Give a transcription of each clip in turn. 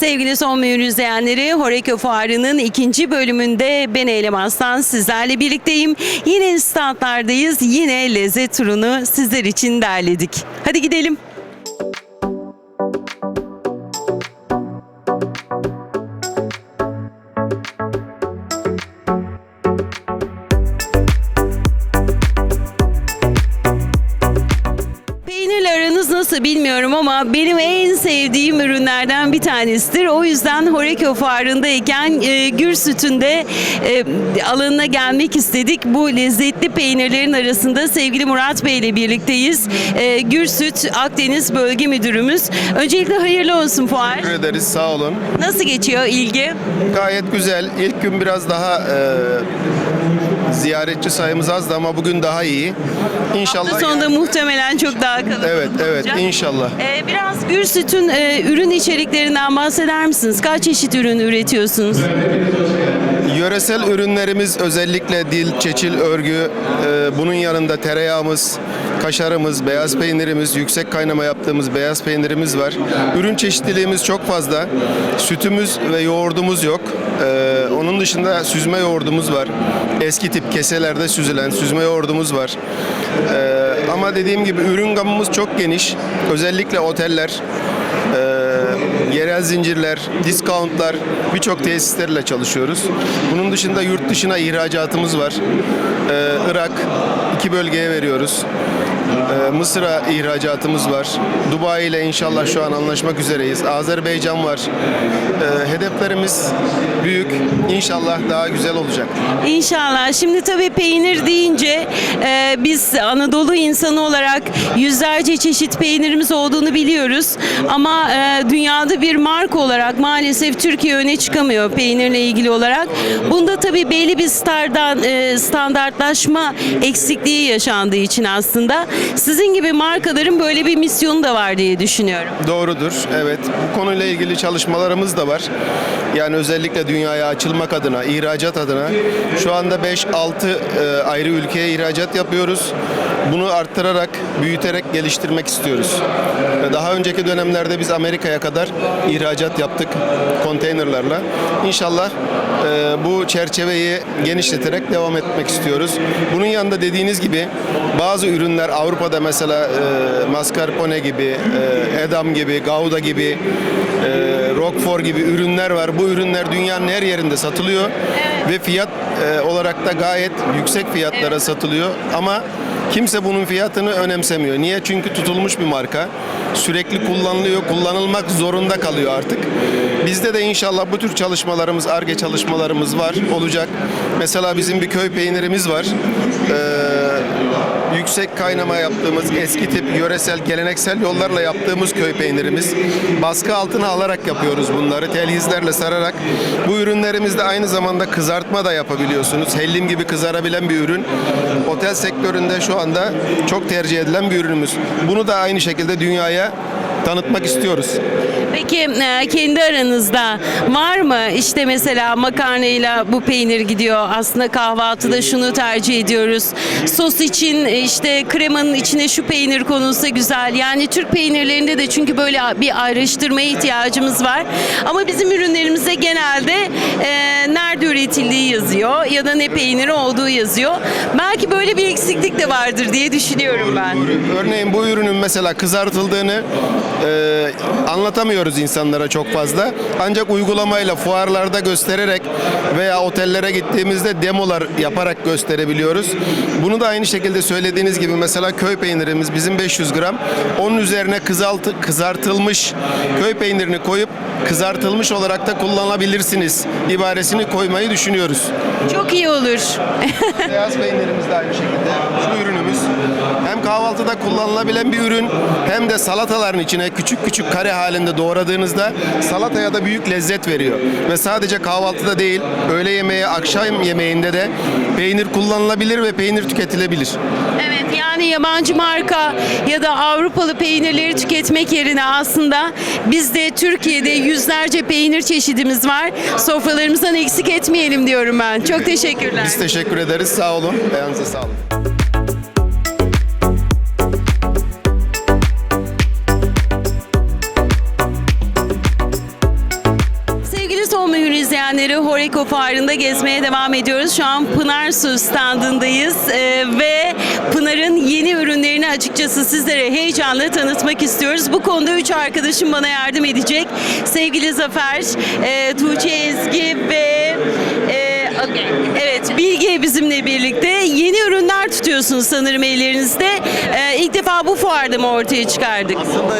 Sevgili Son Mühür izleyenleri, Horeca Fuarı'nın ikinci bölümünde ben Eylem Aslan sizlerle birlikteyim. Yine standlardayız, yine lezzet turunu sizler için derledik. Hadi gidelim. Bilmiyorum ama benim en sevdiğim ürünlerden bir tanesidir. O yüzden Horeca Fuarı'ndayken e, Gür Sütü'nde e, alanına gelmek istedik. Bu lezzetli peynirlerin arasında sevgili Murat Bey ile birlikteyiz. E, Gür Süt Akdeniz Bölge Müdürümüz. Öncelikle hayırlı olsun fuar. Teşekkür ederiz sağ olun. Nasıl geçiyor ilgi? Gayet güzel. İlk gün biraz daha e, ziyaretçi sayımız azdı ama bugün daha iyi. İnşallah. Hafta sonunda muhtemelen çok daha kalabalık Evet evet olacak. inşallah. Ee, biraz Gür Süt'ün e, ürün içeriklerinden bahseder misiniz? Kaç çeşit ürün üretiyorsunuz? Yöresel ürünlerimiz özellikle dil, çeçil, örgü, e, bunun yanında tereyağımız, kaşarımız, beyaz peynirimiz, yüksek kaynama yaptığımız beyaz peynirimiz var. Ürün çeşitliliğimiz çok fazla. Sütümüz ve yoğurdumuz yok. E, onun dışında süzme yoğurdumuz var. Eski tip keselerde süzülen süzme yoğurdumuz var. E, ama dediğim gibi ürün gamımız çok geniş. Özellikle oteller, e, yerel zincirler, discountlar birçok tesislerle çalışıyoruz. Bunun dışında yurt dışına ihracatımız var. Ee, Irak iki bölgeye veriyoruz. Ee, Mısır'a ihracatımız var. Dubai ile inşallah şu an anlaşmak üzereyiz. Azerbaycan var. Ee, hedeflerimiz büyük. İnşallah daha güzel olacak. İnşallah. Şimdi tabii peynir deyince e, biz Anadolu insanı olarak yüzlerce çeşit peynirimiz olduğunu biliyoruz. Ama e, dünyada bir marka olarak maalesef Türkiye öne çıkamıyor peynirle ilgili olarak. Bunda tabii belli bir stardan, e, standartlaşma eksikliği yaşandığı için aslında sizin gibi markaların böyle bir misyonu da var diye düşünüyorum. Doğrudur. Evet. Bu konuyla ilgili çalışmalarımız da var. Yani özellikle dünyaya açılmak adına, ihracat adına şu anda 5-6 e, ayrı ülkeye ihracat yapıyoruz. Bunu arttırarak, büyüterek geliştirmek istiyoruz. Daha önceki dönemlerde biz Amerika'ya kadar ihracat yaptık konteynerlarla. İnşallah e, bu çerçeveyi genişleterek devam etmek istiyoruz. Bunun yanında dediğiniz gibi bazı ürünler Avrupa'da mesela e, mascarpone gibi, e, edam gibi, gouda gibi, e, roquefort gibi ürünler var. Bu ürünler dünyanın her yerinde satılıyor ve fiyat e, olarak da gayet yüksek fiyatlara satılıyor. Ama kimse bunun fiyatını önemsemiyor. Niye? Çünkü tutulmuş bir marka. Sürekli kullanılıyor, kullanılmak zorunda kalıyor artık. Bizde de inşallah bu tür çalışmalarımız, ARGE çalışmalarımız var, olacak. Mesela bizim bir köy peynirimiz var. Ee, yüksek kaynama yaptığımız eski tip yöresel geleneksel yollarla yaptığımız köy peynirimiz. Baskı altına alarak yapıyoruz bunları. Telhizlerle sararak. Bu ürünlerimizde aynı zamanda kızartma da yapabiliyorsunuz. Hellim gibi kızarabilen bir ürün. Otel sektöründe şu anda çok tercih edilen bir ürünümüz. Bunu da aynı şekilde dünyaya tanıtmak istiyoruz. Peki e, kendi aranızda var mı? İşte mesela makarnayla bu peynir gidiyor. Aslında kahvaltıda şunu tercih ediyoruz. Sos için işte kremanın içine şu peynir konulsa güzel. Yani Türk peynirlerinde de çünkü böyle bir ayrıştırmaya ihtiyacımız var. Ama bizim ürünlerimizde genelde e, nerede üretildiği yazıyor ya da ne peyniri olduğu yazıyor. Belki böyle bir eksiklik de vardır diye düşünüyorum ben. Örneğin bu ürünün mesela kızartıldığını e, anlatamıyoruz insanlara çok fazla. Ancak uygulamayla fuarlarda göstererek veya otellere gittiğimizde demolar yaparak gösterebiliyoruz. Bunu da aynı şekilde söylediğiniz gibi mesela köy peynirimiz bizim 500 gram. Onun üzerine kızaltı, kızartılmış köy peynirini koyup kızartılmış olarak da kullanabilirsiniz ibaresini koymayı düşünüyoruz. Çok iyi olur. Beyaz peynirimiz de aynı şekilde. Şu ürünümüz kahvaltıda kullanılabilen bir ürün hem de salataların içine küçük küçük kare halinde doğradığınızda salataya da büyük lezzet veriyor. Ve sadece kahvaltıda değil, öğle yemeği, akşam yemeğinde de peynir kullanılabilir ve peynir tüketilebilir. Evet yani yabancı marka ya da Avrupalı peynirleri tüketmek yerine aslında bizde Türkiye'de yüzlerce peynir çeşidimiz var. Sofralarımızdan eksik etmeyelim diyorum ben. Çok teşekkürler. Biz teşekkür ederiz. Sağ olun. Ayağınıza sağlık. Son Horeko Fuarı'nda gezmeye devam ediyoruz. Şu an Pınar Su standındayız Ee, ve Pınar'ın yeni ürünlerini açıkçası sizlere heyecanla tanıtmak istiyoruz. Bu konuda üç arkadaşım bana yardım edecek. Sevgili Zafer, e, Tuğçe Ezgi ve e, evet Bilge bizimle birlikte yeni ürünler tutuyorsunuz sanırım ellerinizde. E, ilk defa bu fuarda mı ortaya çıkardık? Aslında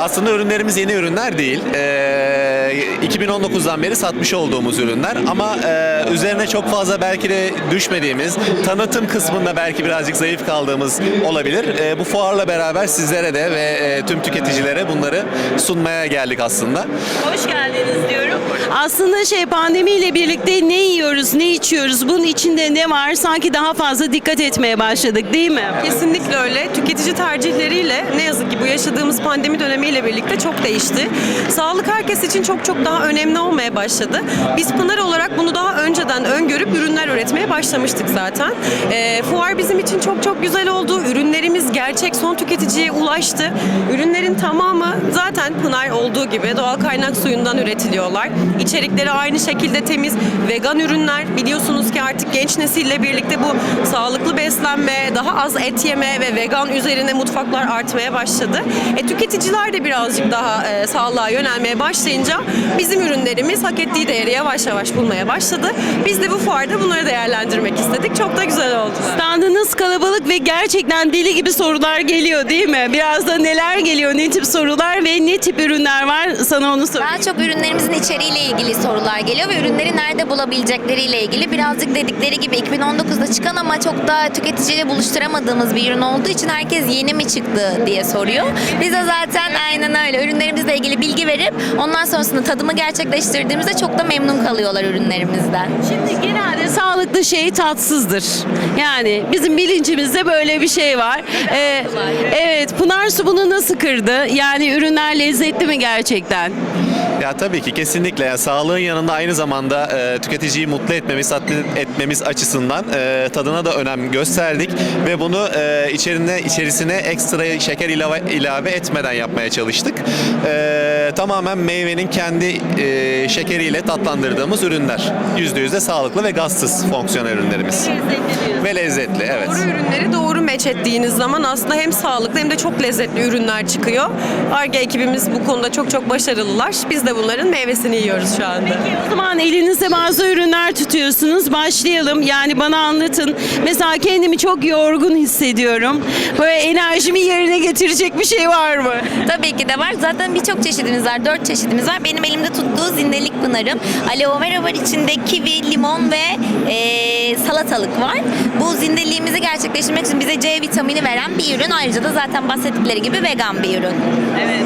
aslında ürünlerimiz yeni ürünler değil. Ee, 2019'dan beri satmış olduğumuz ürünler ama e, üzerine çok fazla belki de düşmediğimiz, tanıtım kısmında belki birazcık zayıf kaldığımız olabilir. Ee, bu fuarla beraber sizlere de ve e, tüm tüketicilere bunları sunmaya geldik aslında. Hoş geldiniz diyorum. Aslında şey pandemiyle birlikte ne yiyoruz, ne içiyoruz, bunun içinde ne var sanki daha fazla dikkat etmeye başladık değil mi? Kesinlikle öyle. Tüketici tercihleriyle ne yazık ki bu yaşadığımız pandemi dönemiyle birlikte çok değişti. Sağlık herkes için çok çok daha önemli olmaya başladı. Biz Pınar olarak bunu daha önceden öngörüp ürünler üretmeye başlamıştık zaten. Ee, fuar bizim için çok çok güzel oldu. Ürünlerimiz gerçek son tüketiciye ulaştı. Ürünlerin tamamı zaten Pınar olduğu gibi doğal kaynak suyundan üretiliyorlar. İçerikleri aynı şekilde temiz, vegan ürünler. Biliyorsunuz ki artık genç nesille birlikte bu sağlıklı beslenme, daha az et yeme ve vegan üzerine mutfaklar artmaya başladı. E, tüketiciler de birazcık daha e, sağlığa yönelmeye başlayınca bizim ürünlerimiz hak ettiği değeri yavaş yavaş bulmaya başladı. Biz de bu fuarda bunları değerlendirmek istedik. Çok da güzel oldu. Standınız kalabalık ve gerçekten deli gibi sorular geliyor değil mi? Biraz da neler geliyor, ne tip sorular ve ne tip ürünler var sana onu sorayım. Daha çok ürünlerimizin içeriğiyle ilgili sorular geliyor ve ürünleri nerede bulabilecekleriyle ilgili birazcık dedikleri gibi 2019'da çıkan ama çok da tüketiciyle buluşturamadığımız bir ürün olduğu için herkes yeni mi çıktı diye soruyor. Biz de zaten aynen öyle ürünlerimizle ilgili bilgi verip ondan sonrasında tadımı gerçekleştirdiğimizde çok da memnun kalıyorlar ürünlerimizden. Şimdi genelde sağlıklı şey tatsızdır. Yani bizim bilincimizde böyle bir şey var. Ee, evet, Pınar Su bunu nasıl kırdı? Yani ürünler lezzetli mi gerçekten? Ya tabii ki kesinlikle ya sağlığın yanında aynı zamanda e, tüketiciyi mutlu etmemiz, tatmin etmemiz açısından e, tadına da önem gösterdik ve bunu e, içerine içerisine ekstra şeker ilave, ilave etmeden yapmaya çalıştık. E, tamamen meyvenin kendi e, şekeriyle tatlandırdığımız ürünler. %100 de sağlıklı ve gazsız fonksiyonel ürünlerimiz. Ve lezzetli evet. Doğru ürünleri doğru meç ettiğiniz zaman aslında hem sağlıklı hem de çok lezzetli ürünler çıkıyor. Arge ekibimiz bu konuda çok çok başarılılar. Biz de bunların meyvesini yiyoruz şu anda. O zaman elinizde bazı ürünler tutuyorsunuz. Başlayalım. Yani bana anlatın. Mesela kendimi çok yorgun hissediyorum. Böyle enerjimi yerine getirecek bir şey var mı? Tabii ki de var. Zaten birçok çeşidimiz var. Dört çeşidimiz var. Benim elimde tuttuğu zindelik pınarım. Aloe vera var içinde kivi, limon ve eee, salatalık var. Bu zindeliğimizi gerçekleştirmek için bize C vitamini veren bir ürün. Ayrıca da zaten bahsettikleri gibi vegan bir ürün. Evet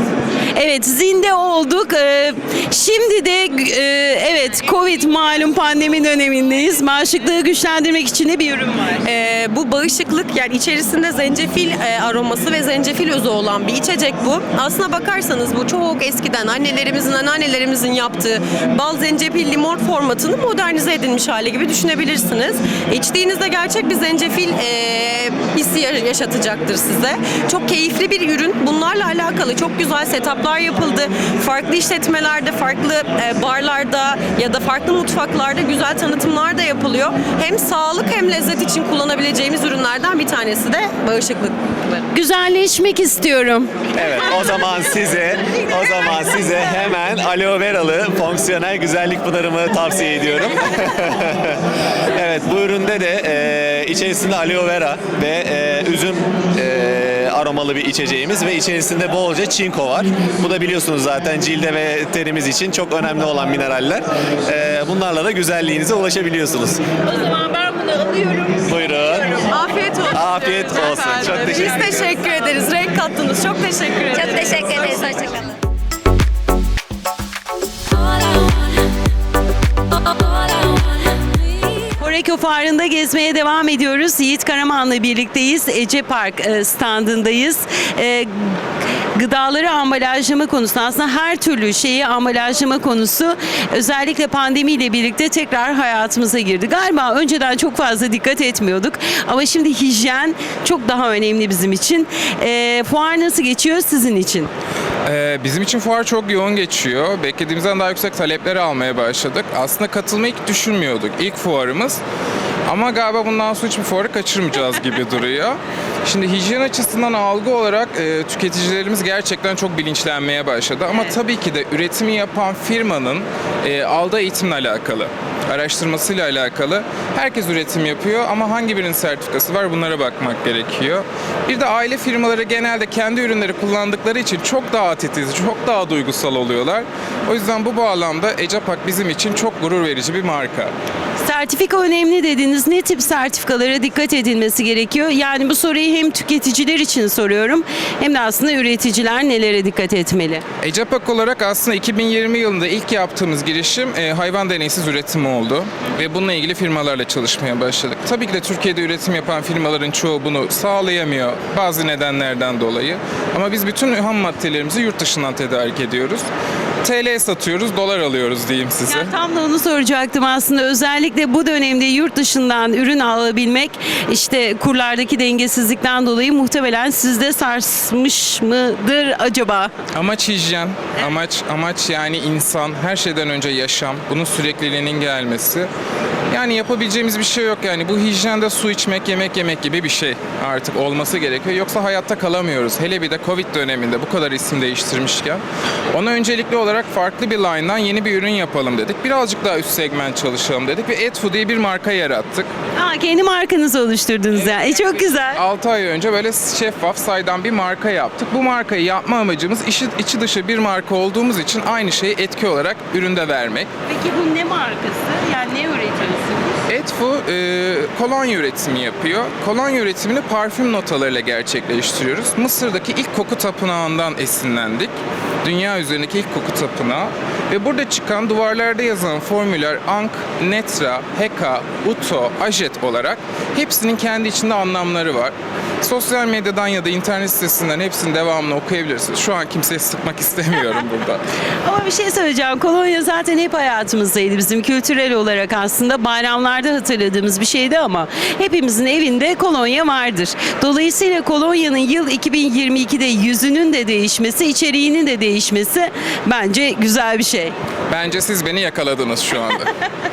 zinde olduk. Ee, Şimdi de e, evet Covid malum pandemi dönemindeyiz. Bağışıklığı güçlendirmek için de bir ürün var. Ee, bu bağışıklık yani içerisinde zencefil e, aroması ve zencefil özü olan bir içecek bu. Aslına bakarsanız bu çok eskiden annelerimizin, anneannelerimizin yaptığı bal, zencefil, limon formatını modernize edilmiş hali gibi düşünebilirsiniz. İçtiğinizde gerçek bir zencefil e, hissi ya- yaşatacaktır size. Çok keyifli bir ürün. Bunlarla alakalı çok güzel setuplar yapıldı. Farklı işletmelerde, farklı e, barlarda ya da farklı mutfaklarda güzel tanıtımlar da yapılıyor. Hem sağlık hem lezzet için kullanabileceğimiz ürünlerden bir tanesi de bağışıklık. Güzelleşmek istiyorum. Evet o zaman size o zaman size hemen aloe veralı fonksiyonel güzellik pınarımı tavsiye ediyorum. evet bu üründe de e, içerisinde aloe vera ve e, üzüm e, aromalı bir içeceğimiz ve içerisinde bolca çinko var. Bu da biliyorsunuz zaten cilde ve terimiz için çok önemli olan mineraller. E, bunlarla da güzelliğinize ulaşabiliyorsunuz. O zaman ben bunu alıyorum. Buyurun. Afiyet olsun. Afiyet olsun. Çok efendim. teşekkür Biz teşekkür ederiz. Renk kattınız. Çok teşekkür ederiz. Çok teşekkür ederiz. Hoşçakalın. All I want, all I want, Horeko Fuarı'nda gezmeye devam ediyoruz. Yiğit Karaman'la birlikteyiz. Ece Park e, standındayız. E, Gıdaları ambalajlama konusu aslında her türlü şeyi ambalajlama konusu özellikle pandemiyle birlikte tekrar hayatımıza girdi. Galiba önceden çok fazla dikkat etmiyorduk ama şimdi hijyen çok daha önemli bizim için. E, fuar nasıl geçiyor sizin için? Ee, bizim için fuar çok yoğun geçiyor. Beklediğimizden daha yüksek talepleri almaya başladık. Aslında katılmayı hiç düşünmüyorduk. İlk fuarımız. Ama galiba bundan sonra hiçbir fuarı kaçırmayacağız gibi duruyor. Şimdi hijyen açısından algı olarak e, tüketicilerimiz gerçekten çok bilinçlenmeye başladı. Ama tabii ki de üretimi yapan firmanın e, aldığı eğitimle alakalı araştırmasıyla alakalı. Herkes üretim yapıyor ama hangi birinin sertifikası var bunlara bakmak gerekiyor. Bir de aile firmaları genelde kendi ürünleri kullandıkları için çok daha titiz, çok daha duygusal oluyorlar. O yüzden bu bağlamda Ecapak bizim için çok gurur verici bir marka. Sertifika önemli dediniz. Ne tip sertifikalara dikkat edilmesi gerekiyor? Yani bu soruyu hem tüketiciler için soruyorum hem de aslında üreticiler nelere dikkat etmeli? Ecapak olarak aslında 2020 yılında ilk yaptığımız girişim e, hayvan deneysiz üretimi oldu. Ve bununla ilgili firmalarla çalışmaya başladık. Tabii ki de Türkiye'de üretim yapan firmaların çoğu bunu sağlayamıyor bazı nedenlerden dolayı. Ama biz bütün ham maddelerimizi yurt dışından tedarik ediyoruz. TL satıyoruz, dolar alıyoruz diyeyim size. Ya tam da onu soracaktım aslında. Özellikle bu dönemde yurt dışından ürün alabilmek işte kurlardaki dengesizlikten dolayı muhtemelen sizde sarsmış mıdır acaba? Amaç hijyen, amaç amaç yani insan, her şeyden önce yaşam, bunun sürekliliğinin gelmesi. Yani yapabileceğimiz bir şey yok yani bu hijyende su içmek, yemek yemek gibi bir şey artık olması gerekiyor. Yoksa hayatta kalamıyoruz. Hele bir de Covid döneminde bu kadar isim değiştirmişken. Ona öncelikli olarak farklı bir line'dan yeni bir ürün yapalım dedik. Birazcık daha üst segment çalışalım dedik ve Etfu diye bir marka yarattık. Aa, kendi markanızı oluşturdunuz ya. E, çok güzel. 6 ay önce böyle şeffaf saydam bir marka yaptık. Bu markayı yapma amacımız içi, içi dışı bir marka olduğumuz için aynı şeyi etki olarak üründe vermek. Peki bu ne markası? Yani ne üretiyorsunuz? Etfu e, kolonya üretimi yapıyor. Kolonya üretimini parfüm notalarıyla gerçekleştiriyoruz. Mısır'daki ilk koku tapınağından esinlendik. Dünya üzerindeki ilk koku tapınağı. Ve burada çıkan duvarlarda yazan formüller Ankh, Netra, Heka, Uto, Ajet olarak hepsinin kendi içinde anlamları var. Sosyal medyadan ya da internet sitesinden hepsini devamlı okuyabilirsiniz. Şu an kimseye sıkmak istemiyorum burada. Ama bir şey söyleyeceğim. Kolonya zaten hep hayatımızdaydı bizim kültürel olarak aslında. Bayramlarda hatırladığımız bir şeydi ama hepimizin evinde kolonya vardır. Dolayısıyla kolonyanın yıl 2022'de yüzünün de değişmesi, içeriğinin de değişmesi bence güzel bir şey. Bence siz beni yakaladınız şu anda.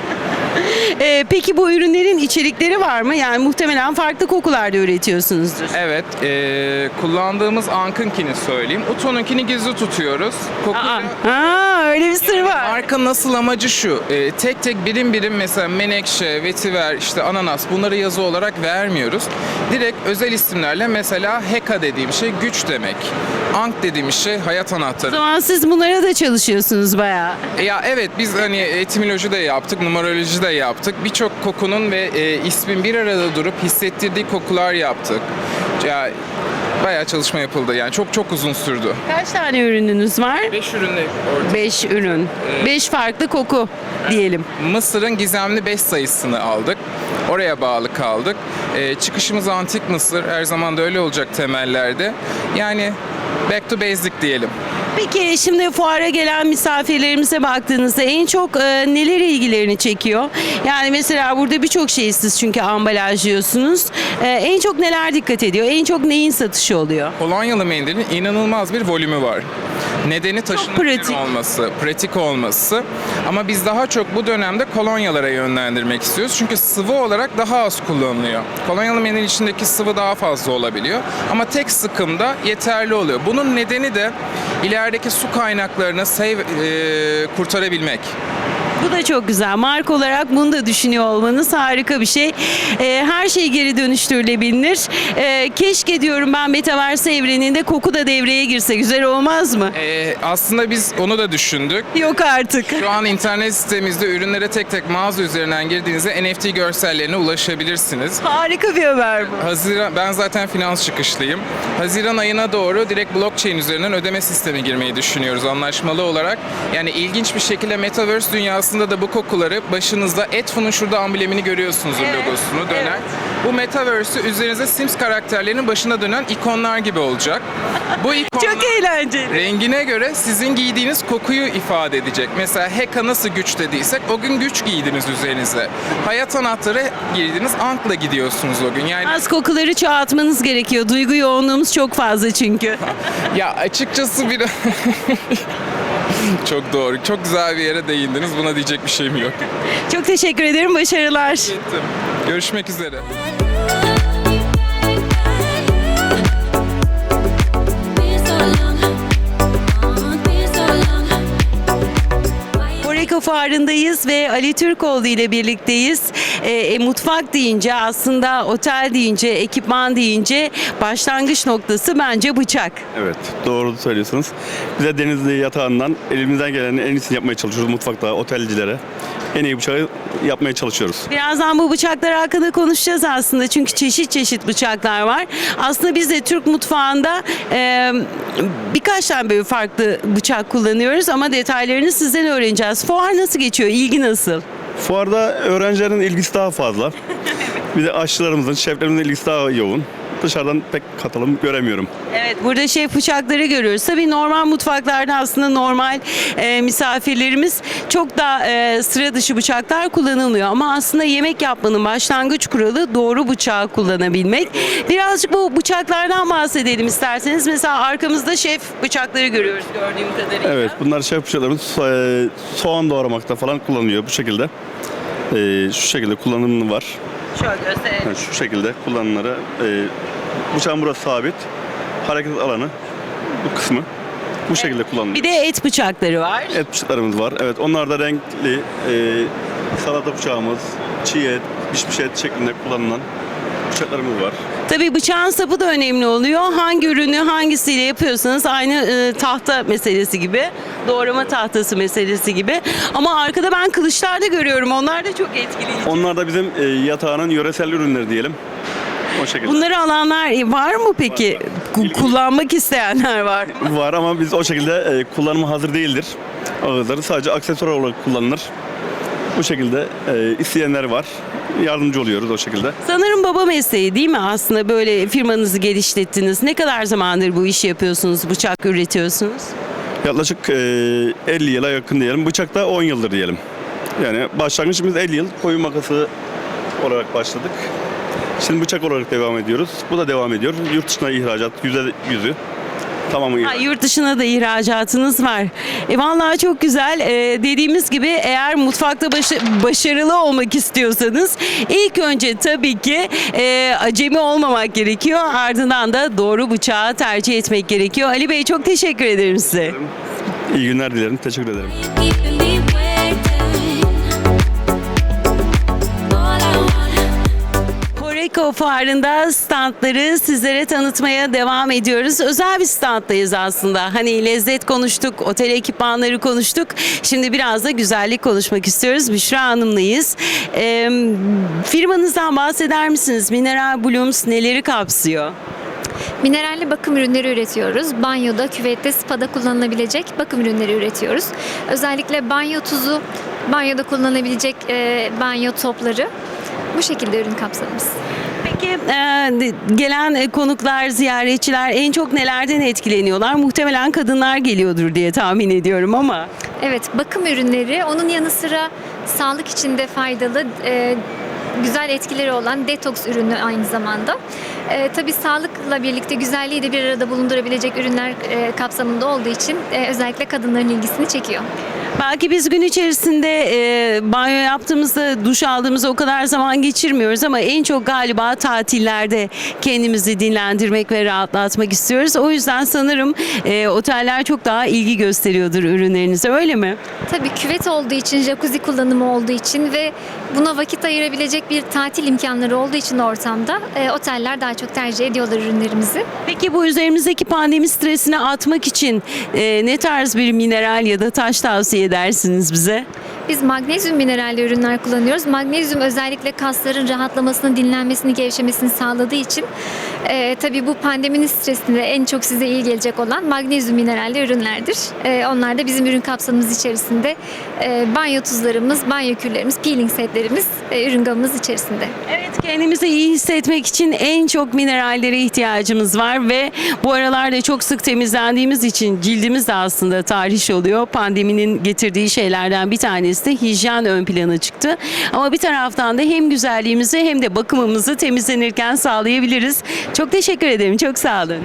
Ee, peki bu ürünlerin içerikleri var mı? Yani muhtemelen farklı kokularda üretiyorsunuzdur. Evet, eee, kullandığımız Ank'ınkini söyleyeyim. Uto'nunkini gizli tutuyoruz. Kokuyla aa, öyle bir sır var. Marka nasıl amacı şu. e, tek tek birim birim mesela menekşe, vetiver, işte ananas bunları yazı olarak vermiyoruz. Direkt özel isimlerle mesela Heka dediğim şey güç demek. Ank dediğim şey hayat O anahtarı. zaman siz bunlara da çalışıyorsunuz bayağı. E, Ya evet biz hani etimoloji de yaptık, numeroloji de yaptık. Birçok kokunun ve e, ismin bir arada durup hissettirdiği kokular yaptık. Ya bayağı çalışma yapıldı yani çok çok uzun sürdü. Kaç tane ürününüz var? 5 ürünle ortaya 5 ürün. 5 farklı koku diyelim. Mısır'ın gizemli 5 sayısını aldık. Oraya bağlı kaldık. Ee, çıkışımız antik Mısır. Her zaman da öyle olacak temellerde. Yani back to basic diyelim. Peki şimdi fuara gelen misafirlerimize baktığınızda en çok e, neleri ilgilerini çekiyor? Yani mesela burada birçok şey siz çünkü ambalajlıyorsunuz. E, en çok neler dikkat ediyor? En çok neyin satışı oluyor? Kolonyalı mendilin inanılmaz bir volümü var. Nedeni taşınabilir pratik. olması, pratik olması. Ama biz daha çok bu dönemde kolonyalara yönlendirmek istiyoruz. Çünkü sıvı olarak daha az kullanılıyor. Kolonyalı mendil içindeki sıvı daha fazla olabiliyor. Ama tek sıkımda yeterli oluyor. Bunun nedeni de ilerideki su kaynaklarını save, e, kurtarabilmek. Bu da çok güzel. Marka olarak bunu da düşünüyor olmanız harika bir şey. E, her şey geri dönüştürülebilir. E, keşke diyorum ben Metaverse evreninde koku da devreye girse güzel olmaz mı? E, aslında biz onu da düşündük. Yok artık. Şu an internet sitemizde ürünlere tek tek mağaza üzerinden girdiğinizde NFT görsellerine ulaşabilirsiniz. Harika bir haber bu. Haziran, ben zaten finans çıkışlıyım. Haziran ayına doğru direkt blockchain üzerinden ödeme sistemi girmeyi düşünüyoruz anlaşmalı olarak. Yani ilginç bir şekilde Metaverse dünyasında da bu kokuları başınızda Edfun'un şurada amblemini görüyorsunuz Evet, logosunu dönen. evet. Bu Metaverse'ü üzerinize Sims karakterlerinin başında dönen ikonlar gibi olacak. Bu ikonlar Çok eğlenceli. rengine göre sizin giydiğiniz kokuyu ifade edecek. Mesela Heka nasıl güç dediysek o gün güç giydiniz üzerinize. Hayat anahtarı giydiniz ankla gidiyorsunuz o gün. Yani Az kokuları çoğaltmanız gerekiyor. Duygu yoğunluğumuz çok fazla çünkü. ya açıkçası bir... çok doğru. Çok güzel bir yere değindiniz. Buna diyecek bir şeyim yok. Çok teşekkür ederim. Başarılar. Gittim. Görüşmek üzere. Horeca fuarındayız ve Ali Türkoğlu ile birlikteyiz. E, e, mutfak deyince aslında otel deyince, ekipman deyince başlangıç noktası bence bıçak. Evet, doğru söylüyorsunuz. Bize Denizli yatağından elimizden gelenin en iyisini yapmaya çalışıyoruz mutfakta, otelcilere. En iyi bıçağı yapmaya çalışıyoruz. Birazdan bu bıçaklar hakkında konuşacağız aslında çünkü çeşit çeşit bıçaklar var. Aslında biz de Türk mutfağında e, birkaç tane böyle farklı bıçak kullanıyoruz ama detaylarını sizden öğreneceğiz. Fuar nasıl geçiyor? İlgi nasıl? Fuarda öğrencilerin ilgisi daha fazla. Bir de aşçılarımızın, şeflerimizin ilgisi daha yoğun. Dışarıdan pek katılım göremiyorum. Evet burada şef bıçakları görüyoruz. Tabii normal mutfaklarda aslında normal e, misafirlerimiz çok da e, sıra dışı bıçaklar kullanılmıyor. Ama aslında yemek yapmanın başlangıç kuralı doğru bıçağı kullanabilmek. Birazcık bu bıçaklardan bahsedelim isterseniz. Mesela arkamızda şef bıçakları görüyoruz gördüğüm kadarıyla. Evet, bunlar şef bıçaklarımız so- soğan doğramakta falan kullanılıyor bu şekilde. Ee, şu şekilde kullanımı var. Şöyle gösterelim. Yani şu şekilde kullanımları. E, bıçağın burası sabit. Hareket alanı bu kısmı. Bu şekilde kullanılıyor. Bir de et bıçakları var. Et bıçaklarımız var. Evet onlar da renkli. e, salata bıçağımız, çiğ et, pişmiş et şeklinde kullanılan bıçaklarımız var. Tabii bıçağın sapı da önemli oluyor. Hangi ürünü hangisiyle yapıyorsanız aynı e, tahta meselesi gibi, doğrama tahtası meselesi gibi. Ama arkada ben kılıçlar da görüyorum. Onlar da çok etkileyici. Onlar da bizim e, yatağının yöresel ürünleri diyelim. O şekilde. Bunları alanlar var mı peki? Ku- Kullanmak isteyenler var mı? var ama biz o şekilde e, kullanıma hazır değildir. Ağızları sadece aksesuar olarak kullanılır. Bu şekilde e, isteyenler var yardımcı oluyoruz o şekilde. Sanırım baba mesleği değil mi? Aslında böyle firmanızı geliştirdiniz. Ne kadar zamandır bu işi yapıyorsunuz, bıçak üretiyorsunuz? Yaklaşık e, 50 yıla yakın diyelim. Bıçak da 10 yıldır diyelim. Yani başlangıcımız 50 yıl. Koyun makası olarak başladık. Şimdi bıçak olarak devam ediyoruz. Bu da devam ediyor. Yurt dışına ihracat %100'ü. Tamamı yurt dışına da ihracatınız var. E, vallahi çok güzel. E, dediğimiz gibi eğer mutfakta başa- başarılı olmak istiyorsanız ilk önce tabii ki e, acemi olmamak gerekiyor. Ardından da doğru bıçağı tercih etmek gerekiyor. Ali Bey çok teşekkür ederim size. İyi günler dilerim. Teşekkür ederim. keeping Horeca fuarında standları sizlere tanıtmaya devam ediyoruz. Özel bir standdayız aslında. Hani lezzet konuştuk, otel ekipmanları konuştuk. Şimdi biraz da güzellik konuşmak istiyoruz. Büşra Hanım'layız. Ee, firmanızdan bahseder misiniz? Mineral Blooms neleri kapsıyor? Mineralli bakım ürünleri üretiyoruz. Banyoda, küvette, spada kullanılabilecek bakım ürünleri üretiyoruz. Özellikle banyo tuzu, banyoda kullanılabilecek e, banyo topları. Bu şekilde ürün kapsamımız. Peki e, gelen e, konuklar, ziyaretçiler en çok nelerden etkileniyorlar? Muhtemelen kadınlar geliyordur diye tahmin ediyorum ama. Evet, bakım ürünleri. Onun yanı sıra sağlık için de faydalı, e, güzel etkileri olan detoks ürünü aynı zamanda. E, tabii sağlıkla birlikte güzelliği de bir arada bulundurabilecek ürünler e, kapsamında olduğu için e, özellikle kadınların ilgisini çekiyor. Belki biz gün içerisinde e, banyo yaptığımızda, duş aldığımızda o kadar zaman geçirmiyoruz ama en çok galiba tatillerde kendimizi dinlendirmek ve rahatlatmak istiyoruz. O yüzden sanırım e, oteller çok daha ilgi gösteriyordur ürünlerinize öyle mi? Tabii küvet olduğu için, jacuzzi kullanımı olduğu için ve buna vakit ayırabilecek bir tatil imkanları olduğu için ortamda e, oteller daha çok tercih ediyorlar ürünlerimizi. Peki bu üzerimizdeki pandemi stresini atmak için e, ne tarz bir mineral ya da taş tavsiye edersiniz bize? Biz magnezyum mineralli ürünler kullanıyoruz. Magnezyum özellikle kasların rahatlamasını, dinlenmesini, gevşemesini sağladığı için e, tabii bu pandeminin stresinde en çok size iyi gelecek olan magnezyum mineralli ürünlerdir. E, onlar da bizim ürün kapsamımız içerisinde e, banyo tuzlarımız, banyo kürlerimiz, peeling setlerimiz e, ürün gamımız içerisinde. Evet Kendimizi iyi hissetmek için en çok minerallere ihtiyacımız var ve bu aralarda çok sık temizlendiğimiz için cildimiz de aslında tahriş oluyor. Pandeminin getirdiği şeylerden bir tanesi de hijyen ön plana çıktı. Ama bir taraftan da hem güzelliğimizi hem de bakımımızı temizlenirken sağlayabiliriz. Çok teşekkür ederim. Çok sağ olun.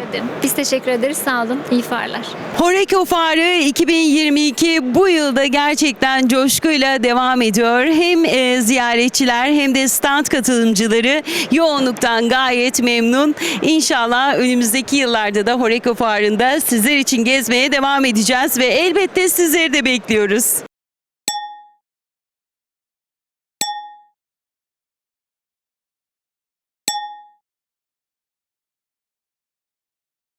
Biz teşekkür ederiz. Sağ olun. İyi fuarlar. Horeca Fuarı 2022 bu yılda gerçekten coşkuyla devam ediyor. Hem e, ziyaretçiler hem de stand katılımcıları yoğunluktan gayet memnun. İnşallah önümüzdeki yıllarda da Horeca Fuarı'nda sizler için gezmeye devam edeceğiz ve elbette sizleri de bekliyoruz.